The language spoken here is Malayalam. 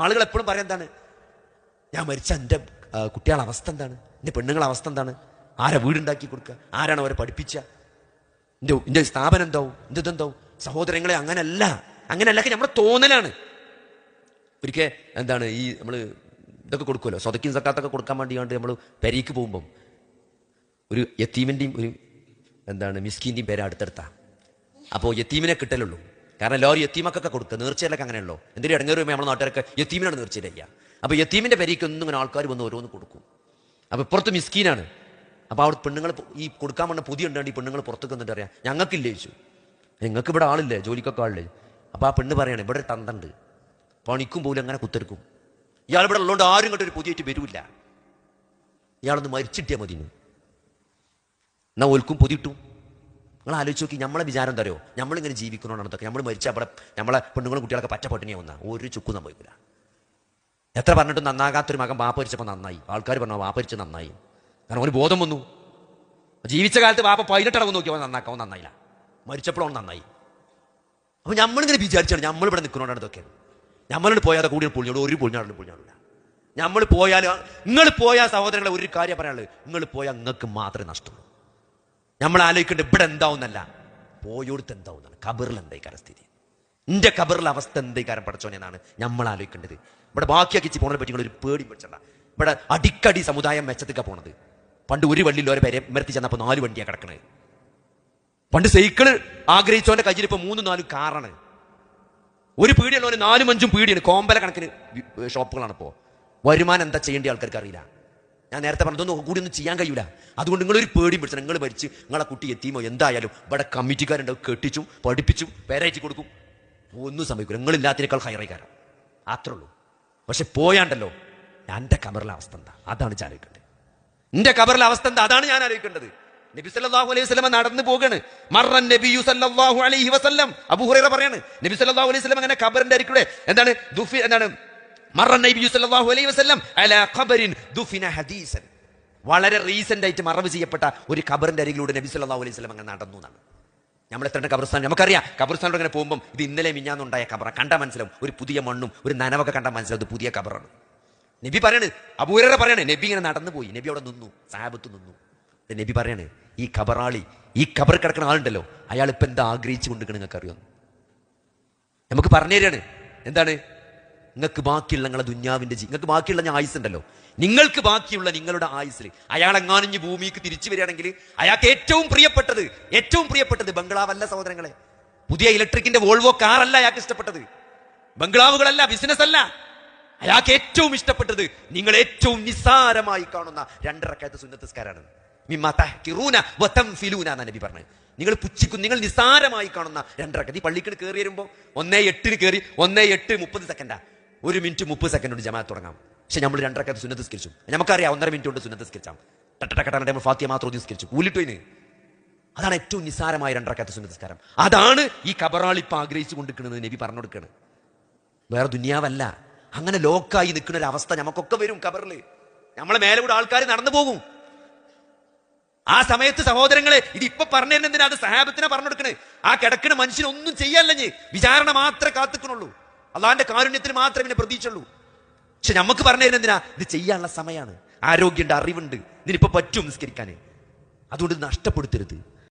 ആളുകൾ എപ്പോഴും പറയാൻ എന്താണ്? ഞാൻ മരിച്ച എന്റെ കുട്ടികളുടെ അവസ്ഥ എന്താണ്? എന്റെ പെണ്ണുങ്ങളുടെ അവസ്ഥ എന്താണ്? ആരാ വീടുണ്ടാക്കി കൊടുക്കുക? ആരാണ് അവരെ പഠിപ്പിച്ച? എന്റെ എന്റെ സ്ഥാപനം എന്താവും? എന്റെ ഇതെന്താവും? സഹോദരങ്ങളെ അങ്ങനല്ല. അങ്ങനെയല്ലൊക്കെ നമ്മുടെ തോന്നലാണ്. ഒരിക്കൽ എന്താണ് ഈ നമ്മൾ ഇതൊക്കെ കൊടുക്കുമല്ലോ? സ്വതക്കും സക്കാത്തൊക്കെ കൊടുക്കാൻ വേണ്ടി കണ്ട് നമ്മൾ പെരയ്ക്ക് പോകുമ്പം ഒരു യത്തീമിന്റെയും ഒരു എന്താണ് മിസ്കീന്റെയും പേര് അടുത്തെടുത്താ. അപ്പോൾ യത്തീമിനെ കിട്ടലുള്ളൂ. കാരണം എല്ലാവരും യത്തീമക്കൊക്കെ കൊടുക്കുക നേർച്ചയിലൊക്കെ അങ്ങനെയുള്ളൂ. എന്തെങ്കിലും ഇടങ്ങേറി നമ്മുടെ നാട്ടുകാരൊക്കെ യത്തീമിനാണ് നേർച്ചയില്ല ചെയ്യുക. അപ്പോൾ യത്തീമിന്റെ ഒന്നും ഇങ്ങനെ ആൾക്കാർ വന്ന് ഓരോന്ന് കൊടുക്കും. അപ്പോൾ പുറത്ത് മിസ്കീനാണ്. അപ്പോൾ അവിടെ പെണ്ണുങ്ങൾ ഈ കൊടുക്കാൻ വേണ്ട പുതിയ ഉണ്ടാണ്ട് ഈ പെണ്ണുങ്ങൾ പുറത്തേക്ക് വന്നിട്ട് അറിയാം ഞങ്ങൾക്കില്ലേ ചോദിച്ചു നിങ്ങൾക്ക് ഇവിടെ ആളില്ലേ? ജോലിക്കൊക്കെ ആളില്ലേ? അപ്പോൾ ആ പെണ്ണ് പറയണം ഇവിടെ ഒരു തന്തണ്ട്. പണിക്കും പോലും അങ്ങനെ കുത്തെടുക്കും ഇയാൾ ഇവിടെ ഉള്ളതുകൊണ്ട് ആരും ഒരു പുതിയായിട്ട് വരൂല്ല. ഇയാളൊന്ന് മരിച്ചിട്ടിയാൽ മതി. എന്നാ ഒൽക്കും പൊതിയിട്ടു. നിങ്ങൾ ആലോചിച്ച് നോക്കി നമ്മളെ വിചാരം തരോ നമ്മളിങ്ങനെ ജീവിക്കണോണ്ടാണ് നമ്മൾ മരിച്ച അവിടെ നമ്മളെ പെണ്ണുങ്ങളും കുട്ടികളൊക്കെ പറ്റ പട്ടിണിയാവുന്ന ഒരു ചുക്കും സംഭവിക്കില്ല എത്ര പറഞ്ഞിട്ടും നന്നാകാത്തൊരു മകൻ വാപ്പ മരിച്ചപ്പോൾ നന്നായി. ആൾക്കാർ പറഞ്ഞു വാപ്പ മരിച്ച് നന്നായി. കാരണം ഒരു ബോധം വന്നു. ജീവിച്ച കാലത്ത് വാപ്പ പതിനെട്ടടവ് നോക്കി അവൻ നന്നാക്കാം നന്നായില്ല മരിച്ചപ്പോഴും നന്നായി. അപ്പോൾ നമ്മളിങ്ങനെ വിചാരിച്ചാണ് നമ്മളിവിടെ നിൽക്കുന്നോണ്ടാണ് ഇതൊക്കെ നമ്മളിവിടെ പോയാതെ കൂടി പുളിഞ്ഞോളൂ ഒരു പൊളിഞ്ഞാടും പൊളിഞ്ഞാടില്ല നമ്മൾ പോയാൽ നിങ്ങൾ പോയാൽ സഹോദരങ്ങളെ ഒരു കാര്യം പറയാനുള്ളത് നിങ്ങൾ പോയാൽ നിങ്ങൾക്ക് മാത്രമേ നഷ്ടമുള്ളൂ. നമ്മൾ ആലോചിക്കേണ്ടത് ഇവിടെ എന്താവുന്നല്ല. പോയോടുത്ത് എന്താവുന്നതാണ്. കബറിൽ എന്തായിക്കാരം സ്ഥിതി? എന്റെ കബറിലെ അവസ്ഥ എന്തായിക്കാരം പഠിച്ചോനെന്നാണ് നമ്മൾ ആലോചിക്കേണ്ടത്. ഇവിടെ ബാക്കിയാക്കി പോണതിനെ പറ്റി ഒരു പേടി പിടിച്ചണ്ട ഇവിടെ അടിക്കടി സമുദായം മെച്ചത്തേക്കാ പോണത്. പണ്ട് ഒരു വള്ളിയിൽ ഒരു പേരെ മരത്തി ചെന്നപ്പോൾ നാല് വണ്ടിയാണ് കിടക്കണത്. പണ്ട് സൈക്കിൾ ആഗ്രഹിച്ചവന്റെ കയ്യിൽ ഇപ്പൊ മൂന്നും നാലും കാറാണ്. ഒരു പീടിയുള്ളവന് നാലും അഞ്ചും പീടിയാണ്. കോമ്പല കണക്കിന് ഷോപ്പുകളാണ് ഇപ്പോൾ വരുമാനം എന്താ ചെയ്യേണ്ട ആൾക്കാർക്ക് അറിയില്ല. ഞാൻ നേരത്തെ പറഞ്ഞതൊന്നും കൂടി ഒന്നും ചെയ്യാൻ കഴിയില്ല അതുകൊണ്ട് നിങ്ങളൊരു പേടി പിടിച്ചു നിങ്ങൾ മരിച്ച് നിങ്ങളെ കുട്ടി എത്തിയുമോ? എന്തായാലും ഇവിടെ കമ്മിറ്റിക്കാരുണ്ടാവും കെട്ടിച്ചു പഠിപ്പിച്ചു പേരയച്ചു കൊടുക്കും. ഒന്നും സംഭവിക്കില്ല നിങ്ങളില്ലാത്തിനേക്കാൾ ഹൈറൈക്കാരം. അത്രേ ഉള്ളൂ. പക്ഷെ പോയാണ്ടല്ലോ. എന്റെ കബറിലെ അവസ്ഥ എന്താ? അതാണ് ഞാൻ ആലോചിക്കേണ്ടത്. എന്റെ കബറിലെ അവസ്ഥ എന്താ? അതാണ് ഞാൻ ആലോചിക്കേണ്ടത്. നബി സല്ലല്ലാഹു അലൈഹി വസല്ലം നടന്നു പോകാണ് മറൻ നബിയു സല്ലല്ലാഹു അലൈഹി വസല്ലം. അബൂ ഹുറൈറ പറയാണ്. നബി സല്ലല്ലാഹു അലൈഹി വസല്ലം അങ്ങനെ കബറിന്റെ അരിക്കൂടെ എന്താണ് ദുഫി എന്താണ് വളരെ റീസെന്റ് ആയിട്ട് മറവ് ചെയ്യപ്പെട്ട ഒരു ഖബറിന്റെ അരികിലൂടെ നബി സല്ലല്ലാഹു അലൈഹി വസല്ലം അങ്ങനെ നടന്നു എന്നാണ്. നമ്മൾ എത്തേണ്ട കബർസ്ഥാൻ നമുക്കറിയാം. കബർസ്ഥാനോട് അങ്ങനെ പോകുമ്പോൾ ഇത് ഇന്നലെ മിഞ്ഞാന്നുണ്ടായ കബറ കണ്ട മനസ്സിലാവും. ഒരു പുതിയ മണ്ണും ഒരു നനവൊക്കെ കണ്ട മനസ്സിലാവും. അത് പുതിയ കബറാണ് നബി പറയാണ് അബൂരറ പറയണേ നബി ഇങ്ങനെ നടന്നു പോയി. നബി അവിടെ നിന്നു സാഹബത്ത് നിന്നു. നബി പറയണേ ഈ ഖബറാളി ഈ ഖബർ കിടക്കുന്ന ആളുണ്ടല്ലോ. അയാൾ ഇപ്പം എന്താ ആഗ്രഹിച്ചു കൊണ്ടിരിക്കണം നിങ്ങൾക്ക് അറിയാം നമുക്ക് പറഞ്ഞു തരികയാണ് എന്താണ്? നിങ്ങൾക്ക് ബാക്കിയുള്ള നിങ്ങളെ ദുന്യാവിന്റെ ജീവി നിങ്ങൾക്ക് ബാക്കിയുള്ള ഞാൻ ആയുസ് ഉണ്ടല്ലോ. നിങ്ങൾക്ക് ബാക്കിയുള്ള നിങ്ങളുടെ ആയുസ്സിൽ അയാൾ എങ്ങാനും ഭൂമിക്ക് തിരിച്ചു വരികയാണെങ്കിൽ അയാൾക്ക് ഏറ്റവും പ്രിയപ്പെട്ടത് ഏറ്റവും പ്രിയപ്പെട്ടത് ബംഗ്ലാവല്ല സഹോദരങ്ങളെ. പുതിയ ഇലക്ട്രിക്കിന്റെ വോൾവോ കാറല്ല അയാൾക്ക് ഇഷ്ടപ്പെട്ടത്. ബംഗ്ലാവുകളല്ല ബിസിനസ് അല്ല അയാൾക്ക് ഏറ്റവും ഇഷ്ടപ്പെട്ടത് നിങ്ങൾ ഏറ്റവും നിസ്സാരമായി കാണുന്ന രണ്ടരക്കാലത്ത് സുന്നത്തസ്കാരാണ്. നബി പറഞ്ഞു നിങ്ങൾ പുച്ഛിക്കും നിങ്ങൾ നിസ്സാരമായി കാണുന്ന രണ്ടരക്കത്ത് ഈ പള്ളിക്കട് കയറി വരുമ്പോൾ ഒന്നേ എട്ടിന് കയറി ഒന്നേ എട്ട് മുപ്പത് സെക്കൻഡാ. ഒരു മിനിറ്റ് മുപ്പത് സെക്കൻഡ് കൊണ്ട് ജമാഅത്ത് തുടങ്ങാം. പക്ഷെ നമ്മൾ രണ്ടരക്കത്ത് സുന്നത്തസ്കരിച്ചു നമുക്കറിയാം ഒന്നര മിനിറ്റ് കൊണ്ട് സുന്നത്ത് സ്കരിച്ചാം ടട്ടടക്കട്ടാണ് നമ്മൾ ഫാത്തിയ മാത്രം ഒന്ന് സ്കരിച്ചു ഉലിട്ടോയിന് അതാണ് ഏറ്റവും നിസ്സാരമായ സുന്നത്ത് സ്കാരം അതാണ് ഈ കബറാളിപ്പ് ആഗ്രഹിച്ചു കൊണ്ടിരിക്കുന്നത് നബി പറഞ്ഞു കൊടുക്കുന്നത് വേറെ ദുനിയാവല്ല അങ്ങനെ ലോക്കായി നിൽക്കുന്ന ഒരു അവസ്ഥ നമുക്കൊക്കെ വരും കബറിൽ നമ്മളെ മേലെ കൂടെ ആൾക്കാർ നടന്നു പോകും ആ സമയത്ത് സഹോദരങ്ങളെ ഇത് ഇപ്പൊ പറഞ്ഞതിനെന്തിനാ അത് സഹാബത്തിനെ പറഞ്ഞു കൊടുക്കണേ ആ കിടക്കുന്ന മനുഷ്യനൊന്നും ചെയ്യാല്ലേ വിചാരണ മാത്രമേ കാത്തുക്കണുള്ളൂ അള്ളാന്റെ കാരുണ്യത്തിന് മാത്രമേ പിന്നെ പ്രതീക്ഷയുള്ളൂ. പക്ഷെ നമുക്ക് പറഞ്ഞു എന്തിനാ? ഇത് ചെയ്യാനുള്ള സമയമാണ് ആരോഗ്യമുണ്ട് അറിവുണ്ട്. ഇതിനിപ്പോ പറ്റും നിസ്കരിക്കാൻ അതുകൊണ്ട് നഷ്ടപ്പെടുത്തരുത്.